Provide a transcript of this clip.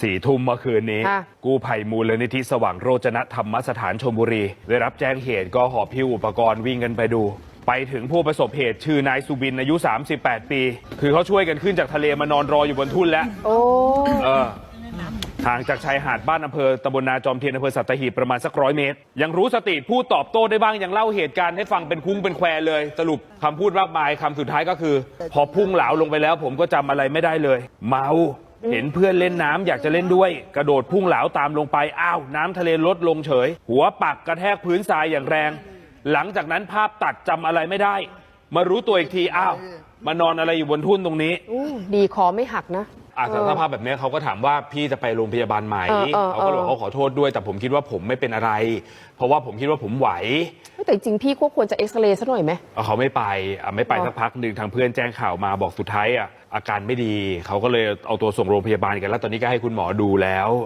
สี่ทุ่มเมื่อคืนนี้ ค่ะกู้ภัยมูลนิธิสว่างโรจนธรรมสถานชลบุรี ได้รับแจ้งเหตุก็หอบพิ้วอุปกรณ์วิ่งกันไปดู ไปถึงผู้ประสบเหตุชื่อนายสุบินอายุ 38 ปี คือเขาช่วยกันขึ้นจากทะเลมานอนรออยู่บนทุ่นแล้ว โอ้ เออห่างจากชายหาดบ้านอำเภอตำบลนาจอมเทียนอำเภอสัตหีบประมาณสักร้อยเมตร ยังรู้สติพูดตอบโต้ได้บ้าง ยังเล่าเหตุการณ์ให้ฟังเป็นคุ้งเป็นแควเลย สรุปคำพูดมากมายคำสุดท้ายก็คือ พอพุ่งเหลาลงไปแล้ว ผมก็จำอะไรไม่ได้เลย เมา เห็นเพื่อนเล่นน้ำอยากจะเล่นด้วย กระโดดพุ่งเหลาตามลงไป อ้าว น้ำทะเลลดลงเฉย หัวปักกระแทกพื้นทรายอย่างแรง หลังจากนั้นภาพตัดจำอะไรไม่ได้ มารู้ตัวอีกที อ้าว มานอนอะไรอยู่บนทุ่นตรงนี้ อู้ดีคอไม่หักนะ อะแต่สภาพแบบนี้เขาก็ถามว่าพี่จะไปโรงพยาบาลไหมเออเออเขาก็บอกเออ เขาขอโทษด้วย แต่ผมคิดว่าผมไม่เป็นอะไร เพราะว่าผมคิดว่าผมไหว แต่จริงๆพี่ก็ควรจะเอ็กซเรย์ซะหน่อยไหม เอาเขาไม่ไปอะไม่ไปอ๋อ สักพักหนึ่งทางเพื่อนแจ้งข่าวมาบอกสุดท้ายอะอาการไม่ดี เขาก็เลยเอาตัวส่งโรงพยาบาลกันแล้วตอนนี้ก็ให้คุณหมอดูแล้ว